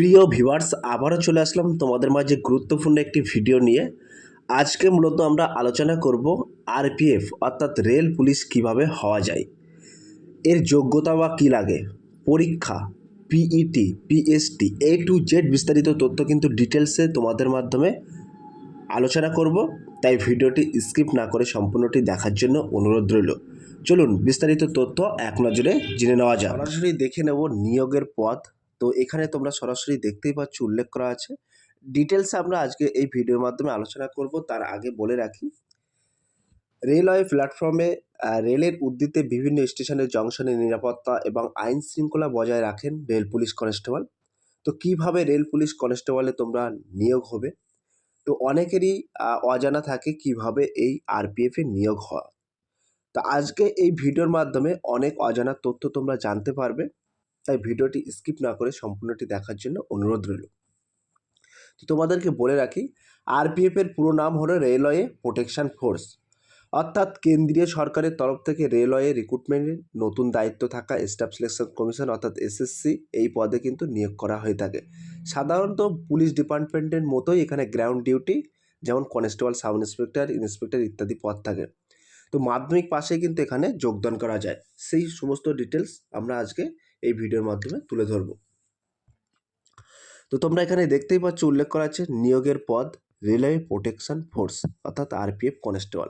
প্রিয় ভিউয়ার্স, আবারও চলে আসলাম তোমাদের মাঝে গুরুত্বপূর্ণ একটি ভিডিও নিয়ে। আজকে মূলত আমরা আলোচনা করব আরপিএফ, অর্থাৎ রেল পুলিশ কীভাবে হওয়া যায়। এর যোগ্যতা বা কী লাগে? পরীক্ষা PET PST A to Z বিস্তারিত তথ্য কিন্তু ডিটেলসে তোমাদের মাধ্যমে আলোচনা করব। তাই ভিডিওটি স্কিপ না করে সম্পূর্ণটি দেখার জন্য অনুরোধ রইল। চলুন বিস্তারিত তথ্য এক নজরে জেনে নেওয়া যাক। সরাসরি দেখে নেব নিয়োগের পথ। তো এখানে তোমরা সরাসরি দেখতেই পাচ্ছ, উল্লেখ করা আছে। ডিটেলসে আমরা আজকে এই ভিডিওর মাধ্যমে আলোচনা করব, তার আগে বলে রাখি, রেলওয়ে প্ল্যাটফর্মে রেলের উদ্দিতে বিভিন্ন স্টেশনের জংশনের নিরাপত্তা এবং আইন শৃঙ্খলা বজায় রাখেন রেল পুলিশ কনস্টেবল। তো কীভাবে রেল পুলিশ কনস্টেবলে তোমরা নিয়োগ হবে? তো অনেকেরই অজানা থাকে কীভাবে এই আরপিএফ নিয়োগ হয়। তো আজকে এই ভিডিওর মাধ্যমে অনেক অজানা তথ্য তোমরা জানতে পারবে। তাই ভিডিওটি স্কিপ না করে সম্পূর্ণটি দেখার জন্য অনুরোধ রইল। তো তোমাদেরকে বলে রাখি আরপিএফ এর পুরো নাম হলো রেলওয়ে প্রোটেকশন ফোর্স। অর্থাৎ কেন্দ্রীয় সরকারের তরফ থেকে রেলওয়ে রিক্রুটমেন্টের নতুন দায়িত্ব থাকা স্টাফ সিলেকশন কমিশন অর্থাৎ এসএসসি এই পদে কিন্তু নিয়োগ করা হয়ে থাকে। সাধারণত পুলিশ ডিপার্টমেন্টের মতোই এখানে গ্রাউন্ড ডিউটি, যেমন কনস্টেবল, সাব ইন্সপেক্টর ইন্সপেক্টর ইত্যাদি পদ থাকে। তো মাধ্যমিক পাশে কিন্তু এখানে যোগদান করা যায়। সেই সমস্ত ডিটেলস আমরা আজকে এই ভিডিওর মাধ্যমে তুলে ধরব। তো তোমরা এখানে দেখতেই পাচ্ছ, উল্লেখ করা আছে নিয়োগের পদ রেলওয়ে প্রোটেকশন ফোর্স, অর্থাৎ আরপিএফ কনস্টেবল।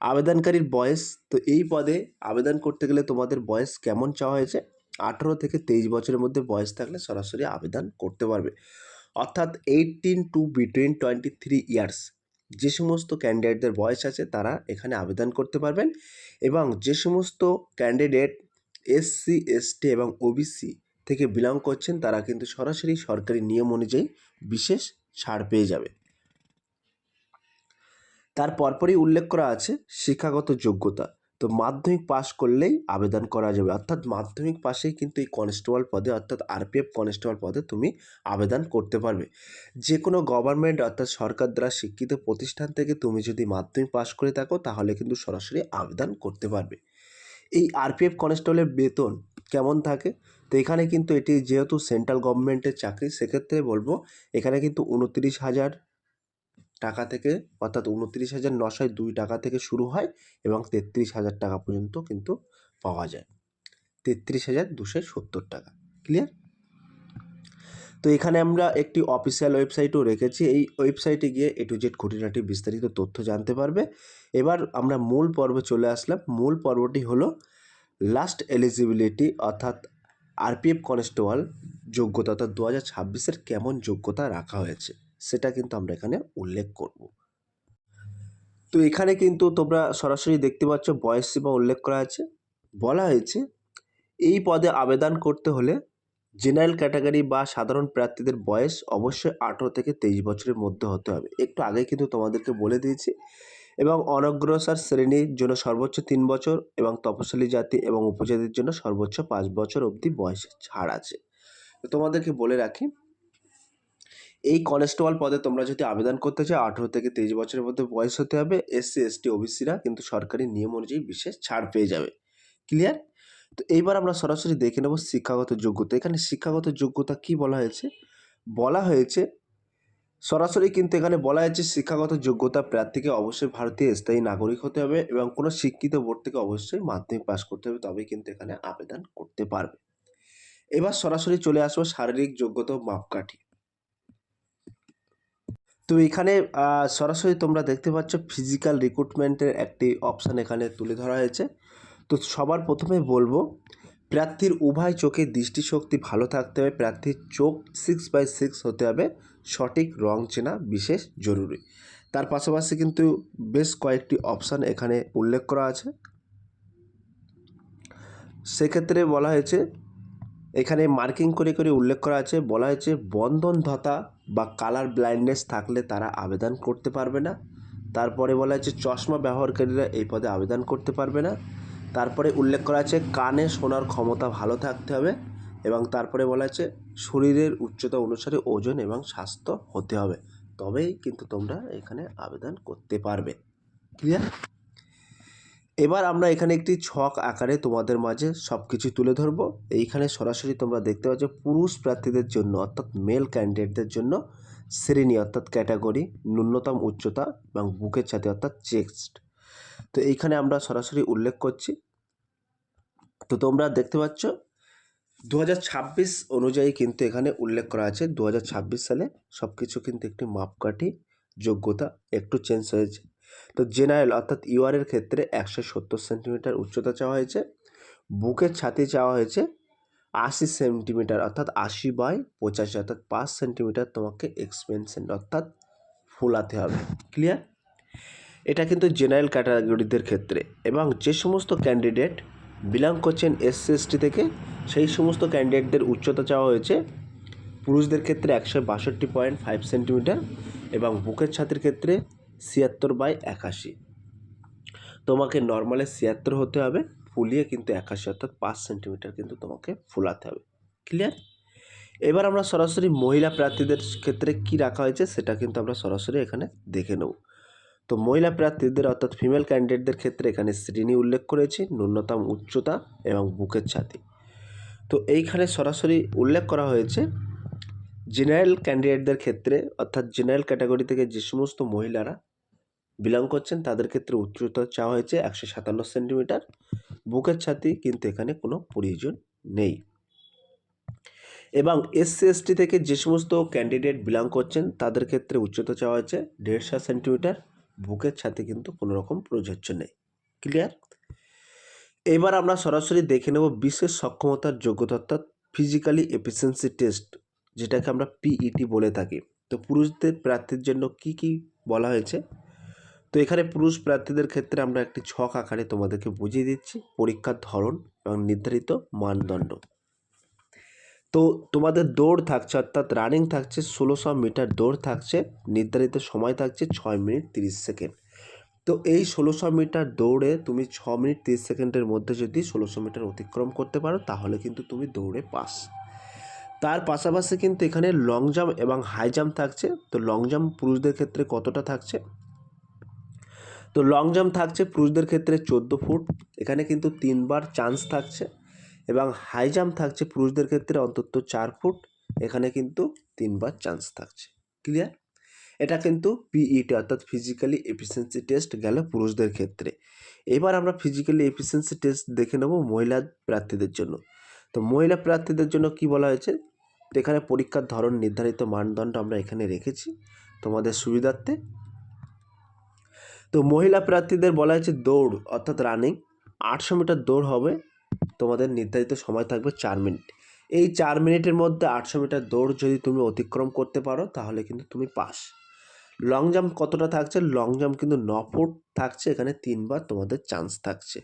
আবেদনকারীর বয়স, তো এই পদে আবেদন করতে গেলে তোমাদের বয়স কেমন চাওয়া হয়েছে? আঠেরো থেকে তেইশ বছরের মধ্যে বয়স থাকলে সরাসরি আবেদন করতে পারবে। অর্থাৎ eighteen to between twenty three years যে সমস্ত ক্যান্ডিডেটদের বয়স আছে তারা এখানে আবেদন করতে পারবেন এবং যে সমস্ত ক্যান্ডিডেট এসসি এসটি এবং ওবিসি থেকে বিলং করছেন, তারা কিন্তু সরাসরি সরকারি নিয়ম অনুযায়ী বিশেষ ছাড় পেয়ে যাবে। তার পরপরই উল্লেখ করা আছে শিক্ষাগত যোগ্যতা। তো মাধ্যমিক পাশ করলেই আবেদন করা যাবে। অর্থাৎ মাধ্যমিক পাশেই কিন্তু এই কনস্টেবল পদে, অর্থাৎ আরপিএফ কনস্টেবল পদে তুমি আবেদন করতে পারবে। যে কোনো গভর্নমেন্ট অর্থাৎ সরকার দ্বারা শিক্ষিত প্রতিষ্ঠান থেকে তুমি যদি মাধ্যমিক পাশ করে থাকো, তাহলে কিন্তু সরাসরি আবেদন করতে পারবে। এই আরপিএফ কনস্টেবলের বেতন কেমন থাকে? তো এখানে কিন্তু এটি যেহেতু সেন্ট্রাল গভর্নমেন্টের চাকরি, সেক্ষেত্রে বলব এখানে কিন্তু উনত্রিশ হাজার টাকা থেকে, অর্থাৎ উনত্রিশ হাজার নশো দুই টাকা থেকে শুরু হয় এবং তেত্রিশ হাজার টাকা পর্যন্ত কিন্তু পাওয়া যায়। তেত্রিশ হাজার দুশো সত্তর টাকা। ক্লিয়ার তো এখানে আমরা একটি অফিসিয়াল ওয়েবসাইটও রেখেছি। এই ওয়েবসাইটে গিয়ে এ টু জেড খুঁটিনাটি বিস্তারিত তথ্য জানতে পারবে। এবার আমরা মূল পর্বে চলে আসলাম। মূল পর্বটি হলো লাস্ট এলিজিবিলিটি অর্থাৎ আরপিএফ কনস্টেবল যোগ্যতা অর্থাৎ দু হাজার ছাব্বিশের কেমন যোগ্যতা রাখা হয়েছে, সেটা কিন্তু আমরা এখানে উল্লেখ করব। তো এখানে কিন্তু তোমরা সরাসরি দেখতে পাচ্ছ বয়স সীমা উল্লেখ করা আছে। বলা হয়েছে এই পদে আবেদন করতে হলে জেনারেল ক্যাটাগরি বা সাধারণ প্রার্থীদের বয়স অবশ্যই আঠেরো থেকে তেইশ বছরের মধ্যে হতে হবে। একটু আগে কিন্তু তোমাদেরকে বলে দিয়েছি। এবং অনগ্রসর শ্রেণির জন্য সর্বোচ্চ তিন বছর এবং তপশিলি জাতি এবং উপজাতির জন্য সর্বোচ্চ পাঁচ বছর অবধি বয়সের ছাড় আছে। তোমাদেরকে বলে রাখি, এই কনস্টেবল পদে তোমরা যদি আবেদন করতে চাও, আঠেরো থেকে তেইশ বছরের মধ্যে বয়স হতে হবে। এসসি, এসটি, ওবিসিরা কিন্তু সরকারি নিয়ম অনুযায়ী বিশেষ ছাড় পেয়ে যাবে। ক্লিয়ার? তো এইবার আমরা সরাসরি দেখে নেব শিক্ষাগত যোগ্যতা। এখানে শিক্ষাগত যোগ্যতা কি বলা হয়েছে? বলা হয়েছে, সরাসরি কিন্তু এখানে বলা হয়েছে শিক্ষাগত যোগ্যতা প্রার্থীকে অবশ্যই ভারতীয় স্থায়ী নাগরিক হতে হবে এবং কোনো শিক্ষিত বোর্ড থেকে অবশ্যই মাধ্যমিক পাস করতে হবে, তবেই কিন্তু এখানে আবেদন করতে পারবে। এবার সরাসরি চলে আসব শারীরিক যোগ্যতা মাপকাঠি। তো এখানে সরাসরি তোমরা দেখতে পাচ্ছ ফিজিক্যাল রিক্রুটমেন্টের একটি অপশান এখানে তুলে ধরা হয়েছে। তো সবার প্রথমে বলব, প্রার্থীর উভয় চোখের দৃষ্টিশক্তি ভালো থাকতে হবে, প্রার্থীর চোখ সিক্স বাই সিক্স হতে হবে, সঠিক রং চেনা বিশেষ জরুরি। তার পাশাপাশি কিন্তু বেশ কয়েকটি অপশান এখানে উল্লেখ করা আছে। সেক্ষেত্রে বলা হয়েছে, এখানে মার্কিং করে করে উল্লেখ করা আছে, বলা হয়েছে বন্ধন ধতা বা কালার ব্লাইন্ডনেস থাকলে তারা আবেদন করতে পারবে না। তারপরে বলা হয়েছে চশমা ব্যবহারকারীরা এই পদে আবেদন করতে পারবে না। তারপরে উল্লেখ করা আছে, কানে শোনার ক্ষমতা ভালো থাকতে হবে এবং তারপরে বলা আছে, শরীরের উচ্চতা অনুসারে ওজন এবং স্বাস্থ্য হতে হবে। তবেই কিন্তু তোমরা এখানে আবেদন করতে পারবে। ক্লিয়ার এবার আমরা এখানে একটি ছক আকারে তোমাদের মাঝে সব কিছু তুলে ধরবো। এইখানে সরাসরি তোমরা দেখতে পাচ্ছ, পুরুষ প্রার্থীদের জন্য অর্থাৎ মেল ক্যান্ডিডেটদের জন্য শ্রেণি অর্থাৎ ক্যাটাগরি ন্যূনতম উচ্চতা এবং বুকের ছাতি অর্থাৎ চেস্ট তো এইখানে আমরা সরাসরি উল্লেখ করছি। তো তোমরা দেখতে পাচ্ছ দু হাজার ছাব্বিশ অনুযায়ী কিন্তু এখানে উল্লেখ করা আছে। দু হাজার ছাব্বিশ সালে সব কিছু কিন্তু একটি মাপকাঠি যোগ্যতা একটু চেঞ্জ হয়েছে। তো জেনারেল অর্থাৎ ইউআরের ক্ষেত্রে একশো সত্তর সেন্টিমিটার উচ্চতা চাওয়া হয়েছে। বুকের ছাতি চাওয়া হয়েছে আশি সেন্টিমিটার, অর্থাৎ আশি বাই পঁচাশি, অর্থাৎ পাঁচ সেন্টিমিটার তোমাকে এক্সপেনশন অর্থাৎ ফোলাতে হবে। ক্লিয়ার এটা কিন্তু জেনারেল ক্যাটাগরিদের ক্ষেত্রে এবং যে সমস্ত ক্যান্ডিডেট বিলং করছেন এসসি এসটি থেকে, সেই সমস্ত ক্যান্ডিডেটদের উচ্চতা চাওয়া হয়েছে পুরুষদের ক্ষেত্রে একশো বাষট্টি পয়েন্ট ফাইভ সেন্টিমিটার এবং বুকের ছাতির ক্ষেত্রে ছিয়াত্তর বাই একাশি। তোমাকে নর্মালে ছিয়াত্তর হতে হবে, ফুলিয়ে কিন্তু একাশি অর্থাৎ পাঁচ সেন্টিমিটার কিন্তু তোমাকে ফুলাতে হবে। ক্লিয়ার এবার আমরা সরাসরি মহিলা প্রার্থীদের ক্ষেত্রে কি রাখা হয়েছে সেটা কিন্তু আমরা সরাসরি এখানে দেখে নেব। তো মহিলা প্রার্থীদের অর্থাৎ ফিমেল ক্যান্ডিডেটদের ক্ষেত্রে এখানে শ্রেণি উল্লেখ করেছি, ন্যূনতম উচ্চতা এবং বুকের ছাতি। তো এইখানে সরাসরি উল্লেখ করা হয়েছে জেনারেল ক্যান্ডিডেটদের ক্ষেত্রে অর্থাৎ জেনারেল ক্যাটাগরি থেকে যে সমস্ত মহিলারা বিলং করছেন, তাদের ক্ষেত্রে উচ্চতা চাওয়া হয়েছে একশো সাতান্ন সেন্টিমিটার। বুকের ছাতি কিন্তু এখানে কোনো প্রয়োজন নেই। এবং এসসি এসটি থেকে যে সমস্ত ক্যান্ডিডেট বিলং করছেন, তাদের ক্ষেত্রে উচ্চতা চাওয়া হয়েছে দেড়শো সেন্টিমিটার। বুকের ছাতি কিন্তু কোনো রকম প্রযোজ্য নেই। ক্লিয়ার এবার আমরা সরাসরি দেখে নেব বিশেষ সক্ষমতার যোগ্যতা অর্থাৎ ফিজিক্যালি এফিসিয়েন্সি টেস্ট যেটাকে আমরা পিইটি বলে থাকি। তো পুরুষদের প্রার্থীর জন্য কি কি বলা হয়েছে? তো এখানে পুরুষ প্রার্থীদের ক্ষেত্রে আমরা একটি ছক আকারে তোমাদেরকে বুঝিয়ে দিচ্ছি। পরীক্ষার ধরন এবং নির্ধারিত মানদণ্ড। তো তোমাদের দৌড় থাকছে, অর্থাৎ রানিং থাকছে, ষোলোশো মিটার দৌড় থাকছে, নির্ধারিত সময় থাকছে ছয় মিনিট তিরিশ সেকেন্ড। তো এই ষোলোশো মিটার দৌড়ে তুমি ছ মিনিট তিরিশ সেকেন্ডের মধ্যে যদি ষোলোশো মিটার অতিক্রম করতে পারো, তাহলে কিন্তু তুমি দৌড়ে পাস। তার পাশাপাশি কিন্তু এখানে লং জাম্প এবং হাই জাম্প থাকছে। তো লং জাম্প পুরুষদের ক্ষেত্রে কতটা থাকছে? তো লং জাম্প থাকছে পুরুষদের ক্ষেত্রে চোদ্দ ফুট। এখানে কিন্তু তিনবার চান্স থাকছে। এবং হাই জাম্প থাকছে পুরুষদের ক্ষেত্রে অন্তত চার ফুট, এখানে কিন্তু তিনবার চান্স থাকছে। ক্লিয়ার এটা কিন্তু পিইটি অর্থাৎ ফিজিক্যালি এফিসিয়েন্সি টেস্ট গেল পুরুষদের ক্ষেত্রে। এবার আমরা ফিজিক্যালি এফিসিয়েন্সি টেস্ট দেখে নেব মহিলা প্রার্থীদের জন্য। তো মহিলা প্রার্থীদের জন্য কি বলা হয়েছে? এখানে পরীক্ষার ধরন নির্ধারিত মানদণ্ড আমরা এখানে রেখেছি তোমাদের সুবিধার্থে। তো মহিলা প্রার্থীদের বলা হয়েছে দৌড়, অর্থাৎ রানিং আটশো মিটার দৌড় হবে তোমাদের নির্ধারিত সময় থাকবে চার মিনিট। এই চার মিনিটের মধ্যে আটশো মিটার দৌড় যদি তুমি অতিক্রম করতে পারো, তাহলে কিন্তু তুমি পাস। লং জাম্প কতটা থাকছে? লং জাম্প কিন্তু ন ফুট থাকছে, এখানে তিনবার তোমাদের চান্স থাকছে।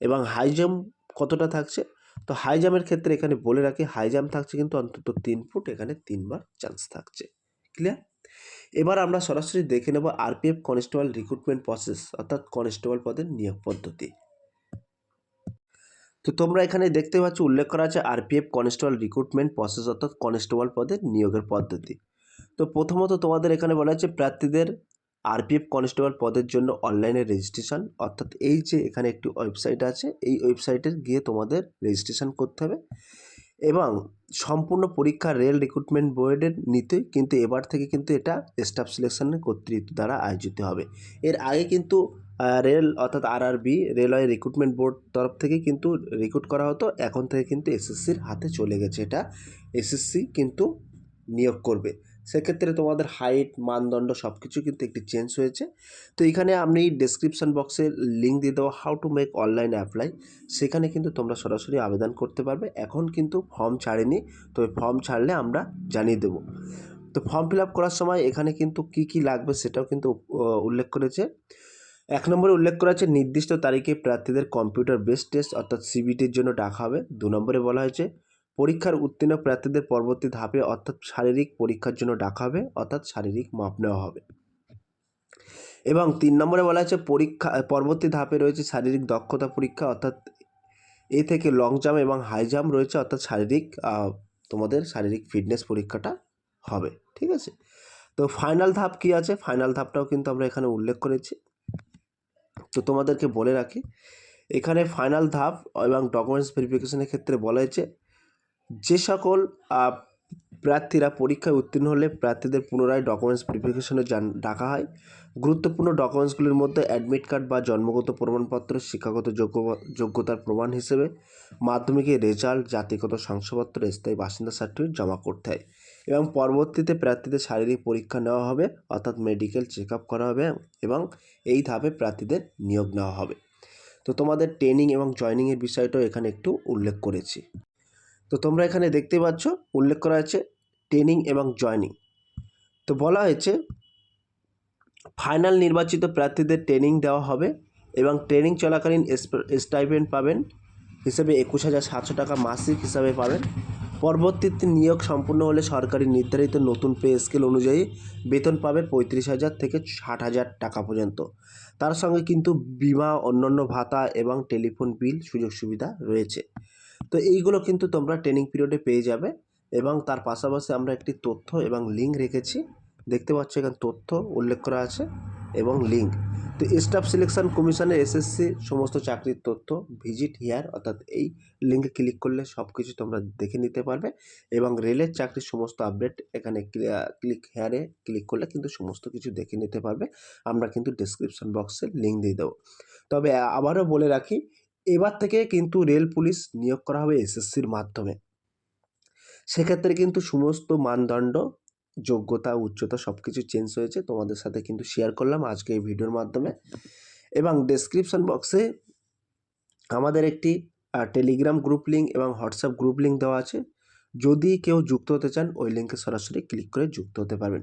এবং হাই জাম্প কতটা থাকছে? তো হাই জাম্পের ক্ষেত্রে এখানে বলে রাখি, হাই জাম্প থাকছে কিন্তু অন্তত তিন ফুট, এখানে তিনবার চান্স থাকছে। ক্লিয়ার? এবার আমরা সরাসরি দেখে নেব আরপিএফ কনস্টেবল রিক্রুটমেন্ট প্রসেস, অর্থাৎ কনস্টেবল পদের নিয়োগ পদ্ধতি। তো তোমরা এখানে দেখতে পাচ্ছ, উল্লেখ করা আছে আরপিএফ কনস্টেবল রিক্রুটমেন্ট প্রসেস অর্থাৎ কনস্টেবল পদের নিয়োগের পদ্ধতি। তো প্রথমত তোমাদের এখানে বলা হচ্ছে প্রার্থীদের আরপিএফ কনস্টেবল পদের জন্য অনলাইনে রেজিস্ট্রেশন অর্থাৎ এই যে এখানে একটি ওয়েবসাইট আছে, এই ওয়েবসাইটে গিয়ে তোমাদের রেজিস্ট্রেশন করতে হবে। এবং সম্পূর্ণ পরীক্ষা রেল রিক্রুটমেন্ট বোর্ডের নিতে কিন্তু এবার থেকে কিন্তু এটা স্টাফ সিলেকশনের কর্তৃত্ব দ্বারা আয়োজিত হবে। এর আগে কিন্তু রেল অর্থাৎ আরআরবি রেলওয়ে রিক্রুটমেন্ট বোর্ড তরফ থেকে কিন্তু রিক্রুট করা হতো। এখন থেকে কিন্তু এসএসসির হাতে চলে গেছে এটা। এসএসসি কিন্তু নিয়োগ করবে। সেক্ষেত্রে তোমাদের হাইট মানদণ্ড সব কিছু কিন্তু একটি চেঞ্জ হয়েছে। তো এখানে আমি ডেসক্রিপশন বক্সে লিঙ্ক দিয়ে দেবো how to make online apply সেখানে কিন্তু তোমরা সরাসরি আবেদন করতে পারবে। এখন কিন্তু ফর্ম ছাড়েনি, তবে ফর্ম ছাড়লে আমরা জানিয়ে দেবো। তো ফর্ম ফিল আপ করার সময় এখানে কিন্তু কি কি লাগবে সেটাও কিন্তু উল্লেখ করেছে। এক নম্বরে উল্লেখ করা আছে নির্দিষ্ট তারিখে প্রার্থীদের কম্পিউটার বেস টেস্ট অর্থাৎ সিবিটির জন্য ডাকা হবে। দু নম্বরে বলা হয়েছে পরীক্ষার উত্তীর্ণ প্রার্থীদের পরবর্তী ধাপে অর্থাৎ শারীরিক পরীক্ষার জন্য ডাকা হবে, অর্থাৎ শারীরিক মাপ নেওয়া হবে। এবং তিন নম্বরে বলা হয়েছে, পরীক্ষা, পরবর্তী ধাপে রয়েছে শারীরিক দক্ষতা পরীক্ষা, অর্থাৎ এ থেকে লং জাম্প এবং হাই জাম্প রয়েছে, অর্থাৎ শারীরিক তোমাদের শারীরিক ফিটনেস পরীক্ষাটা হবে, ঠিক আছে? তো ফাইনাল ধাপ কি আছে? ফাইনাল ধাপটাও কিন্তু আমরা এখানে উল্লেখ করেছি। তো তোমাদেরকে বলে রাখি, এখানে ফাইনাল ধাপ এবং ডকুমেন্টস ভেরিফিকেশনের ক্ষেত্রে বলা হয়েছে যে সকল প্রার্থীরা পরীক্ষায় উত্তীর্ণ হলে প্রার্থীদের পুনরায় ডকুমেন্টস ভেরিফিকেশনে ডাকা হয়। গুরুত্বপূর্ণ ডকুমেন্টসগুলির মধ্যে অ্যাডমিট কার্ড বা জন্মগত প্রমাণপত্র, শিক্ষাগত যোগ্য, যোগ্যতার প্রমাণ হিসেবে মাধ্যমিকের রেজাল্ট জাতিগত শংসাপত্র, স্থায়ী বাসিন্দা সার্টিফিকেট জমা করতে হয়। এবং পরবর্তীতে প্রার্থীদের শারীরিক পরীক্ষা নেওয়া হবে, অর্থাৎ মেডিকেল চেক আপ করা হবে এবং এই ধাপে প্রার্থীদের নিয়োগ নেওয়া হবে। তো তোমাদের ট্রেনিং এবং জয়নিংয়ের বিষয়টাও এখানে একটু উল্লেখ করেছি। তো তোমরা এখানে দেখতে পাচ্ছ, উল্লেখ করা আছে ট্রেনিং এবং জয়নিং। তো বলা হয়েছে, ফাইনাল নির্বাচিত প্রার্থীদের ট্রেনিং দেওয়া হবে এবং ট্রেনিং চলাকালীন স্টাইপেন্ড পাবেন হিসেবে একুশ হাজার সাতশো টাকা মাসিক হিসাবে পাবেন। পরবর্তীতে নিয়োগ সম্পূর্ণ হলে সরকারি নির্ধারিত নতুন পে স্কেল অনুযায়ী বেতন পাবে পঁয়ত্রিশ হাজার থেকে ষাট হাজার টাকা পর্যন্ত। তার সঙ্গে কিন্তু বিমা, অন্যান্য ভাতা এবং টেলিফোন বিল সুযোগ সুবিধা রয়েছে। তো এইগুলো কিন্তু তোমরা ট্রেনিং পিরিয়ডে পেয়ে যাবে এবং তার পাশাপাশি আমরা একটি তথ্য এবং লিঙ্ক রেখেছি। দেখতে পাচ্ছ এখানে তথ্য উল্লেখ করা আছে এবং লিঙ্ক তো স্টাফ সিলেকশন কমিশনের এসএসসি সমস্ত চাকরির তথ্য ভিজিট হিয়ার অর্থাৎ এই লিঙ্কে ক্লিক করলে সব কিছু তোমরা দেখে নিতে পারবে এবং রেলের চাকরির সমস্ত আপডেট এখানে ক্লিক হেয়ারে ক্লিক করলে কিন্তু সমস্ত কিছু দেখে নিতে পারবে। আমরা কিন্তু ডিসক্রিপশন বক্সে লিঙ্ক দিয়ে দেবো। তবে আবারও বলে রাখি এবার থেকে কিন্তু রেল পুলিশ নিয়োগ করা হবে এসএসসির মাধ্যমে। সেক্ষেত্রে কিন্তু সমস্ত মানদণ্ড, যোগ্যতা, উচ্চতা সব কিছু চেঞ্জ হয়েছে। তোমাদের সাথে কিন্তু শেয়ার করলাম আজকে এই ভিডিওর মাধ্যমে। এবং ডেসক্রিপশন বক্সে আমাদের একটি টেলিগ্রাম গ্রুপ লিঙ্ক এবং হোয়াটসঅ্যাপ গ্রুপ লিঙ্ক দেওয়া আছে। যদি কেউ যুক্ত হতে চান, ওই লিঙ্কে সরাসরি ক্লিক করে যুক্ত হতে পারবেন।